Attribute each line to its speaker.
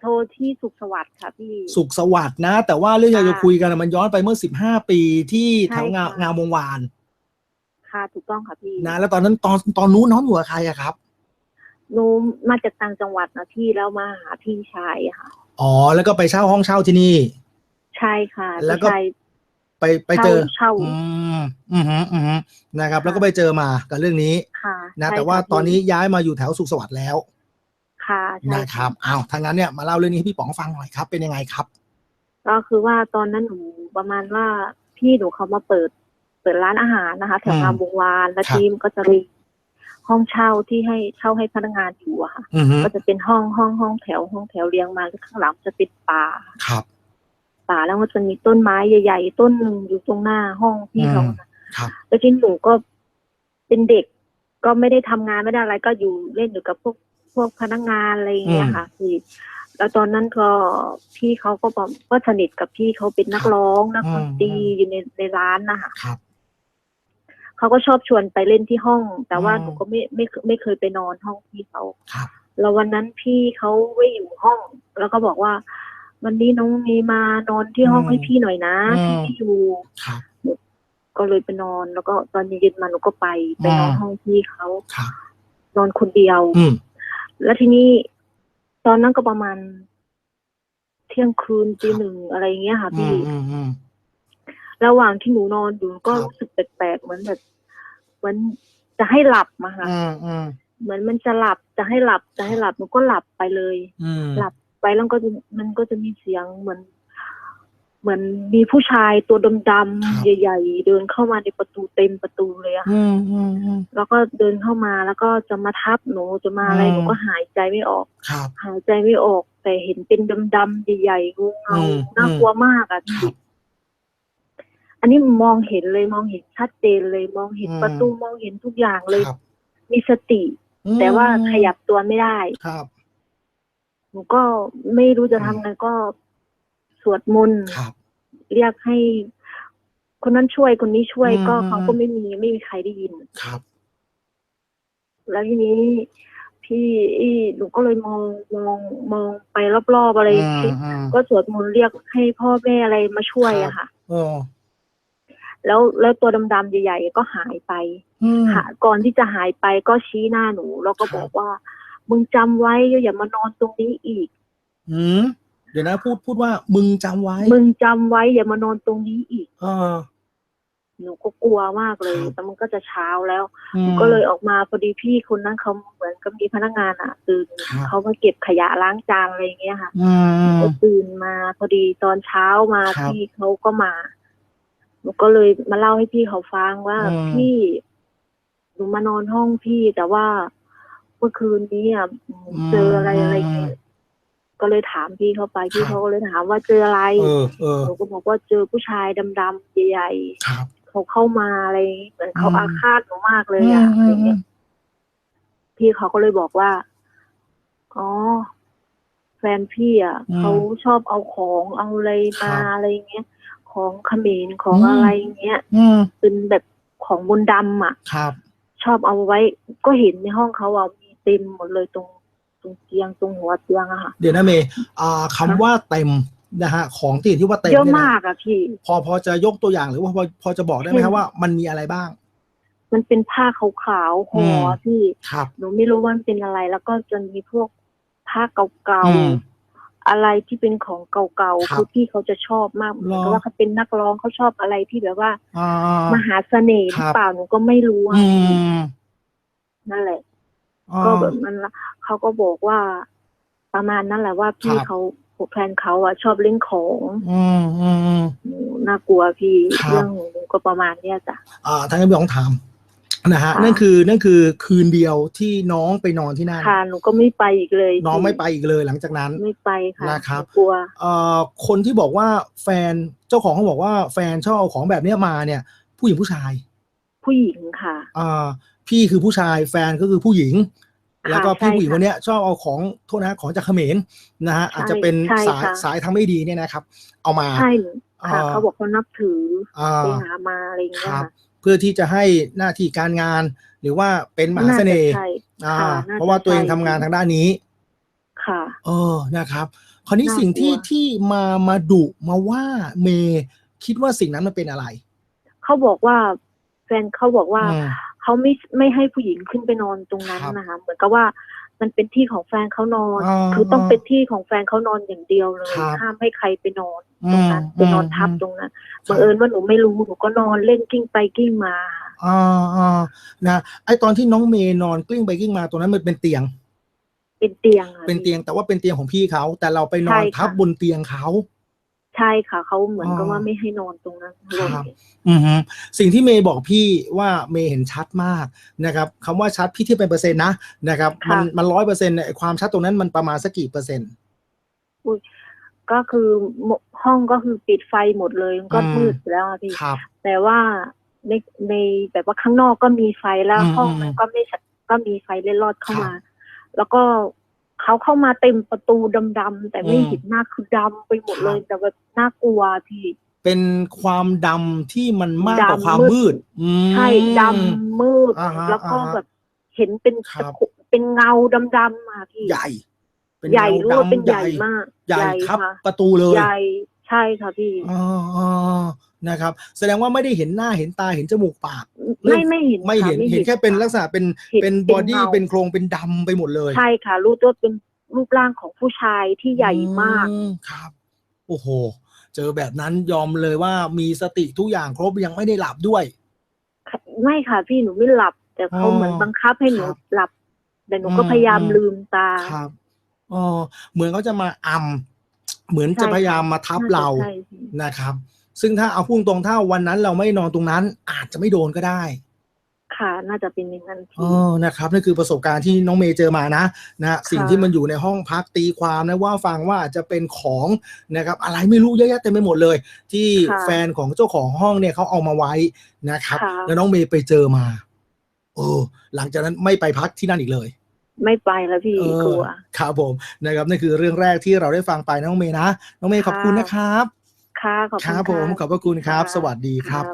Speaker 1: โทรที่สุขสวัสดิ์ค่ะพี่
Speaker 2: สุขสวัสดิ์นะ แต่ว่าเรื่องอยากจะ
Speaker 1: ค่ะ
Speaker 2: คุยกันอะมันย้อนไปเมื่อสิบห้าปีที่
Speaker 1: ใช่
Speaker 2: แถวงา
Speaker 1: ค่ะ
Speaker 2: งามวงวาน
Speaker 1: ค่ะ ถูกต้องค่ะพี่
Speaker 2: นะ แล้วตอนนั้นตอนตอนนู้นน้องอยู่กับใครอะครับ
Speaker 1: หนูมาจากต่างจังหวัดนะพี่แล้วมาหาพี่ชายอะค่ะ
Speaker 2: อ๋อ แล้วก็ไปเช่าห้องเช่าที่นี่
Speaker 1: ใช่ค่ะ
Speaker 2: แล้วก็
Speaker 1: พี่ชาย
Speaker 2: ไปไปเจอ
Speaker 1: เช่า
Speaker 2: อืมอืมอืมอืมนะครับ แล้วก็ไปเจอมากับเรื่องนี้
Speaker 1: ค่ะ
Speaker 2: นะ
Speaker 1: ใช่
Speaker 2: แต่ว่า
Speaker 1: ค่ะ
Speaker 2: ตอนนี้
Speaker 1: พี่
Speaker 2: ย้ายมาอยู่แถวสุขสวัสดิ์แล้ว
Speaker 1: ค่ะใช่
Speaker 2: นะครับอ้าวทางนั้นเนี่ยมาเล่าเรื่องนี้ให้พี่ป๋องฟังหน่อยครับ เป็นยังไงครับ
Speaker 1: ก็คือว่าตอนนั้นหนูประมาณว่าพี่หนูเขามาเปิดเปิดร้านอาหารนะคะแถว
Speaker 2: อืม
Speaker 1: งามวงวานแล้ว
Speaker 2: ครับ
Speaker 1: ทีมก็จะมีห้องเช่าที่ให้เช่าให้พนักงานอยู่อะค่ะ
Speaker 2: อือฮึ
Speaker 1: ก็จะเป็นห้องห้องห้องแถวห้องแถวเรียงมาแล้วข้างหลังจะเป็นป่า
Speaker 2: ครับ
Speaker 1: ป่าแล้วก็จะมีต้นไม้ใหญ่ๆต้นหนึ่งอยู่ตรงหน้าห้องพี่เขา
Speaker 2: อืม
Speaker 1: นะครับแล้วที่หนูก็เป็นเด็กก็ไม่ได้ทำงานไม่ได้อะไรก็อยู่เล่นอยู่กับพวก พวกพนักงานอะไรอย่างเงี้ยค่ะพี่แล้วตอนนั้นก็พี่เขาก็บอกก็สนิทกับพี่เขาเป็นนักร้องนักดนตรีอยู่ในในร้านนะคะ
Speaker 2: ครับ
Speaker 1: เขาก็ชอบชวนไปเล่นที่ห้อง แต่ว่า
Speaker 2: อืม
Speaker 1: หนูก็ไม่ไม่ไม่เคยไปนอนห้องพี่เขา
Speaker 2: ครับ
Speaker 1: แล้ววันนั้นพี่เขาไม่อยู่ห้อง แล้วก็บอกว่า วันนี้น้องมีมานอนที่ห้อง
Speaker 2: อืม
Speaker 1: ให้พี่หน่อยนะ
Speaker 2: อืม
Speaker 1: พี่ไม่อยู่
Speaker 2: ครับ
Speaker 1: ก็เลยไปนอน แล้วก็ตอนเย็นๆมาหนูก็ไปไปนอน
Speaker 2: อืม
Speaker 1: ห้องพี่เขา
Speaker 2: ครับ
Speaker 1: นอนคนเดียว
Speaker 2: อืม
Speaker 1: แล้วทีนี้ตอนนั้นก็ประมาณ เที่ยงคืนตีหนึ่งอะไรอย่างเงี้ยค่ะ
Speaker 2: อื
Speaker 1: พี่
Speaker 2: มอืมอืม
Speaker 1: ระหว่างที่หนูนอนอยู่ก็
Speaker 2: ครับ
Speaker 1: รู้สึกแปลกๆเหมือนแบบเหมือนจะให้หลับมาค่ะ
Speaker 2: อืมอืม
Speaker 1: เหมือนมันจะหลับจะให้หลับจะให้หลับหนูก็หลับไปเลย
Speaker 2: อืม
Speaker 1: หลับไปแล้วก็จะมันก็จะมีเสียงเหมือน เหมือนมีผู้ชายตัวดำๆใหญ่ ๆ เดินเข้ามาในประตูเต็มประตูเลยอะค่ะ
Speaker 2: อืมอืมอืม
Speaker 1: แล้วก็เดินเข้ามาแล้วก็จะมาทับหนูจะมาอะไร
Speaker 2: อืม
Speaker 1: หนูก็หายใจไม่ออก
Speaker 2: ครับ
Speaker 1: หายใจไม่ออก แต่เห็นเป็นดำๆใหญ่ๆงูเงา
Speaker 2: อืม
Speaker 1: น่ากลัวมากอะ
Speaker 2: ครับ
Speaker 1: อันนี้มองเห็นเลยมองเห็นชัดเจนเลยมองเห็น
Speaker 2: อืม
Speaker 1: ประตูมองเห็นทุกอย่างเลย
Speaker 2: ครับ
Speaker 1: มีสติ
Speaker 2: อืม
Speaker 1: แต่ว่าขยับตัวไม่ได้
Speaker 2: ครับ
Speaker 1: หนูก็ไม่รู้จะทำไงก็สวดมนต์
Speaker 2: ครับ
Speaker 1: เรียกให้ คนนั้นช่วยคนนี้ช่วย
Speaker 2: อืม
Speaker 1: ก็
Speaker 2: อืม
Speaker 1: เขาก็ไม่มีไม่มีใครได้ยิน
Speaker 2: ครับ
Speaker 1: แล้วทีนี้พี่หนูก็เลยมองมองมองไปรอบๆอะไร
Speaker 2: อืม
Speaker 1: ที่
Speaker 2: อืม
Speaker 1: ก็สวดมนต์เรียกให้พ่อแม่อะไรมาช่วย
Speaker 2: ครับ
Speaker 1: อะค่ะ
Speaker 2: เออ
Speaker 1: แล้วแล้วตัวดำๆใหญ่ๆก็หายไป
Speaker 2: อืม
Speaker 1: หาก่อนที่จะหายไปก็ชี้หน้าหนู แล้วก็
Speaker 2: ครับ
Speaker 1: บอกว่า มึงจำไว้อย่ามานอนตรงนี้อีก
Speaker 2: อืมเดี๋ยวนะพูดพูดว่ามึงจำไว้
Speaker 1: มึงจำไว้อย่ามานอนตรงนี้อีก
Speaker 2: เออ
Speaker 1: หนูก็กลัวมากเลย
Speaker 2: ครับ
Speaker 1: แต่มันก็จะเช้าแล้ว
Speaker 2: อื
Speaker 1: หนู
Speaker 2: ม
Speaker 1: ก็เลยออกมาพอดีพี่คนนั้นเขาเหมือนกับมีพนักงานอะตื่น
Speaker 2: ครับ
Speaker 1: เขามาเก็บขยะล้างจานอะไรอย่างเงี้ยค่ะ
Speaker 2: อืม
Speaker 1: ก็ตื่นมาพอดีตอนเช้ามา
Speaker 2: ครับ
Speaker 1: พี่เขาก็มาหนูก็เลยมาเล่าให้พี่เขาฟังว่า
Speaker 2: อืม
Speaker 1: พี่หนูมานอนห้องพี่แต่ว่าเมื่อคืนนี้อะเจออะไรอะไรเงี้ย ก็เลยถามพี่เขาไปพี่เขาก็เลยถามว่าเจออะไร
Speaker 2: เออเออ
Speaker 1: หนูก็บอกว่าเจอผู้ชายดำๆใหญ่
Speaker 2: ครับ
Speaker 1: ๆเขาเข้ามาอะไรเหมือนเขา
Speaker 2: อืม
Speaker 1: อาฆาตหนูมากเลยอะอะไรเงี้ยพี่เขาก็เลยบอกว่าอ๋อแฟนพี่อะ
Speaker 2: อืม
Speaker 1: เขาชอบเอาของเอาอะไรมา
Speaker 2: ครับ
Speaker 1: อะไรเงี้ยของเขมรของ
Speaker 2: อืม
Speaker 1: อะไรเงี้ย
Speaker 2: อืม
Speaker 1: เป็นแบบของบนต์ดำอะ
Speaker 2: ครับ
Speaker 1: ชอบเอาไว้ ก็เห็นในห้องเขาอะมีเต็มหมดเลยตรงต รงเตียงตรงหัวเตียงอะค่ะ
Speaker 2: เดี๋ยวนะเมย์อ่าคำว่าเต็มนะฮะของที่ที่ว่าเต็ม
Speaker 1: เยอะ
Speaker 2: นี่น
Speaker 1: มากอะพี่
Speaker 2: พอพอจะยกตัวอย่างหรือว่าพอพอจะบอกได้ไหม
Speaker 1: เช่น
Speaker 2: ครับว่ามันมีอะไรบ้าง
Speaker 1: มันเป็นผ้าขาวๆห่ออ
Speaker 2: ม
Speaker 1: พี่
Speaker 2: ครับ
Speaker 1: หนูไม่รู้ว่ามันเป็นอะไร แล้วก็จะมีพวกผ้าเก่า
Speaker 2: อืม
Speaker 1: ๆอะไรที่เป็นของเก่า
Speaker 2: ครั
Speaker 1: ๆ
Speaker 2: บ
Speaker 1: คือพี่เขาจะชอบมากเหมือนกับ
Speaker 2: เหรอ
Speaker 1: ว่าเขาเป็นนักร้องเขาชอบอะไรที่แบบว่า
Speaker 2: อ่าม
Speaker 1: หาเสน่ห์ห
Speaker 2: ครั
Speaker 1: รือบเปล่าหนูก็ไม่รู้อะ
Speaker 2: อืม
Speaker 1: นั่นแหละ
Speaker 2: อ่า
Speaker 1: ก็แบบมันละเขาก็บอกว่า ประมาณนั้นแหละว่าพี่
Speaker 2: ครับ
Speaker 1: เขาแฟนเขาอะชอบเล่นของ
Speaker 2: อืมอืมอืม
Speaker 1: หนูน่ากลัวพี่
Speaker 2: ครับ
Speaker 1: เรื่องหนูก็ประมาณเนี้ยจ้ะ
Speaker 2: อ่าทางนี้พี่ของถามนะฮะ
Speaker 1: ค่ะ
Speaker 2: นั่นคือนั่นคือคืนเดียวที่น้องไปนอนที่นั่น
Speaker 1: ค่ะหนูก็ไม่ไปอีกเลย
Speaker 2: น้องไม่
Speaker 1: พี่
Speaker 2: ไปอีกเลยหลังจากนั้น
Speaker 1: ไม่ไปค่ะ
Speaker 2: นะครับ
Speaker 1: หนูกลัว
Speaker 2: เอ่อคนที่บอกว่าแฟนเจ้าของเขาบอกว่าแฟนชอบเอาของแบบเนี้ยมาเนี่ย ผู้หญิงผู้ชาย
Speaker 1: ผู้หญิงค่ะ
Speaker 2: อ่า พี่คือผู้ชายแฟนก็คือผู้หญิง
Speaker 1: ค่ะ
Speaker 2: แล้วก็พี่
Speaker 1: ใช่
Speaker 2: ผู้หญิง
Speaker 1: ค่ะ
Speaker 2: คนเนี้ยชอบเอาของโทษนะของจากเขมรนะฮะ
Speaker 1: ใช่
Speaker 2: อาจจะเป็น
Speaker 1: ใช่
Speaker 2: สาย
Speaker 1: ค่ะ
Speaker 2: สายทางไม่ดีเนี่ยนะครับ เอามา
Speaker 1: ใช่หนูค่ะ
Speaker 2: อ่า
Speaker 1: เขาบอกเขานับถือ
Speaker 2: อ่า
Speaker 1: ไปหามาอะไรอย่าง
Speaker 2: ค
Speaker 1: เงี้ย
Speaker 2: รับ
Speaker 1: ค่ะ
Speaker 2: เพื่อที่จะให้หน้าที่การงาน หรือว่าเป็นมหา
Speaker 1: น่า
Speaker 2: เส
Speaker 1: จะ
Speaker 2: น่ห์
Speaker 1: ใช่
Speaker 2: อ่า
Speaker 1: ค่ะน่า
Speaker 2: เพราะว่า
Speaker 1: จะ
Speaker 2: ตัวเอง
Speaker 1: ใช่
Speaker 2: ทำงานทางด้านนี้
Speaker 1: ค่ะ
Speaker 2: เออนะครับ คราวนี้
Speaker 1: น่ากลัว
Speaker 2: สิ่งที่ที่มามาดุมาว่าเมย์คิดว่าสิ่งนั้นมันเป็นอะไร
Speaker 1: เขาบอกว่า แฟนเขาบอกว่า
Speaker 2: อืม
Speaker 1: เขาไม่ไม่ให้ผู้หญิงขึ้นไปนอนตรงนั้น
Speaker 2: ครับ
Speaker 1: นะคะ เหมือนกับว่ามันเป็นที่ของแฟนเขานอน
Speaker 2: อ่า
Speaker 1: คือต้องเป็นที่ของแฟนเขานอนอย่างเดียวเลย
Speaker 2: ครับ
Speaker 1: ห้ามให้ใครไปนอนตรงนั้น
Speaker 2: อืม
Speaker 1: ไปนอนทับ
Speaker 2: อืม
Speaker 1: ตรงนั้นบังเอิญว่าหนูไม่รู้หนูก็นอนเล่นกิ้งไปกิ้งมาค่ะ
Speaker 2: อ่าอ่านะไอตอนที่น้องเมย์นอนกลิ้งไปกลิ้งมาตรงนั้นมันเป็นเตียง
Speaker 1: เป็นเตียงอะ
Speaker 2: เป็นเตียงแต่ว่าเป็นเตียงของพี่เขาแต่เราไปนอน
Speaker 1: ใช่ค่ะ
Speaker 2: ทับบนเตียงเขา
Speaker 1: ใช่ค่ะ เขาเหมือนกับ
Speaker 2: อ๋อ
Speaker 1: ว่าไม่ให้นอนตรงนั้นเลย
Speaker 2: ครับอือฮึสิ่งที่เมย์บอกพี่ว่าเมย์เห็นชัดมากนะครับคำว่าชัดพี่ที่เป็นเปอร์เซ็นต์นะนะครับ มันมันร้อยเปอร์เซ็นต์เนี่ยความชัดตรงนั้นมันประมาณสักกี่เปอร์เซ็นต์
Speaker 1: ก็คือห้องก็คือปิดไฟหมดเลยมันก็
Speaker 2: อืม
Speaker 1: มืดอยู่แล้วอะพี่
Speaker 2: ครับ
Speaker 1: แต่ว่าในในแบบว่าข้างนอกก็มีไฟแล้ว
Speaker 2: อืม
Speaker 1: ห้อง
Speaker 2: อืม
Speaker 1: มันก็ไม่ชัดก็มีไฟเล่นรอดเข้า
Speaker 2: ครับ
Speaker 1: มา แล้วก็ เขาเข้ามาเต็มประตูดำๆแต่ไม่
Speaker 2: อืม
Speaker 1: เห็นหน้าคือดำไปหมดเลย
Speaker 2: ครับ
Speaker 1: แต่แบบน่ากลัวพี่
Speaker 2: เป็นความดำที่มันมากกว่า
Speaker 1: ดำ
Speaker 2: ความ
Speaker 1: มื
Speaker 2: มื
Speaker 1: ด
Speaker 2: ดอืม
Speaker 1: ใช่ดำมืด
Speaker 2: อ่าฮะ
Speaker 1: แล้วก็
Speaker 2: อ่าฮะ
Speaker 1: แบบเห็นเป็น
Speaker 2: ครับ
Speaker 1: ตะคุเป็นเงาดำๆมาพี่
Speaker 2: ใหญ่เป็น
Speaker 1: ใหญ่
Speaker 2: เงา
Speaker 1: รู้ว่า
Speaker 2: ดำ
Speaker 1: เป็นใหญ่มาก
Speaker 2: ใหญ่ทับ
Speaker 1: ค่ะ
Speaker 2: ประตูเลย
Speaker 1: ใหญ่ใช่ค่ะพี่
Speaker 2: อ๋ออ๋อ นะครับ แสดงว่าไม่ได้เห็นหน้าเห็นตาเห็นจมูกปาก
Speaker 1: ไม่ไม่เห็น
Speaker 2: ไม่เห็น
Speaker 1: ค่ะ
Speaker 2: เห็นแค่เป็นลักษณะเป็น
Speaker 1: เห็น
Speaker 2: เป็น
Speaker 1: เป็น
Speaker 2: บอดี้
Speaker 1: เงา
Speaker 2: เป็นโครงเป็นดำไปหมดเลย
Speaker 1: ใช่ค่ะ รู้ตัวเป็นรูปร่างของผู้ชายที่ใหญ่มาก
Speaker 2: อืครับ โอ้โห เจอแบบนั้นยอมเลยว่ามีสติทุกอย่างครบยังไม่ได้หลับด้วย
Speaker 1: ไม่ค่ะพี่หนูไม่หลับ แต่เขา
Speaker 2: อ๋อ
Speaker 1: เหมือนบังคับให้หนู
Speaker 2: ครับ
Speaker 1: หลับ แต่หนูก็
Speaker 2: อืม
Speaker 1: พยายาม
Speaker 2: อืม
Speaker 1: ลืมตา
Speaker 2: ครับอ๋อเหมือนเขาจะมาอำเหมือนจะ
Speaker 1: ใช่ค่ะ
Speaker 2: พยายามมาทับเรา
Speaker 1: ใช่พี่
Speaker 2: นะครับ ซึ่งถ้าเอาพุ่งตรงถ้าวันนั้นเราไม่นอนตรงนั้น อาจจะไม่โดนก็ได้
Speaker 1: ค่ะ น่าจะเป็นอย่างนั้น
Speaker 2: อ๋
Speaker 1: พี่
Speaker 2: อนะครับนั่นคือประสบการณ์ที่น้องเมย์เจอมานะนะฮะสิ่ง
Speaker 1: ค่ะ
Speaker 2: ที่มันอยู่ในห้องพักตีความนะว่าฟังว่าอาจจะเป็นของนะครับอะไรไม่รู้เยอะแยะเต็มไปหมดเลย ที่
Speaker 1: ค่ะ
Speaker 2: แฟนของเจ้าของห้องเนี่ยเขาเอามาไว้นะครับ
Speaker 1: ค่ะ
Speaker 2: แล้วน้องเมย์ไปเจอมาโอ้หลังจากนั้นไม่ไปพักที่นั่นอีกเลย
Speaker 1: ไม่ไปแล้วพี่
Speaker 2: เออก
Speaker 1: ลัว
Speaker 2: ครับผมนะครับนั่นคือเรื่องแรกที่เราได้ฟังไปน้องเมย์นะ น้องเมย์ขอบคุณนะครับ
Speaker 1: ค่ะขอบ
Speaker 2: คุ
Speaker 1: ณ
Speaker 2: รับผมขอบพระคุณครับ สวัสดีครับ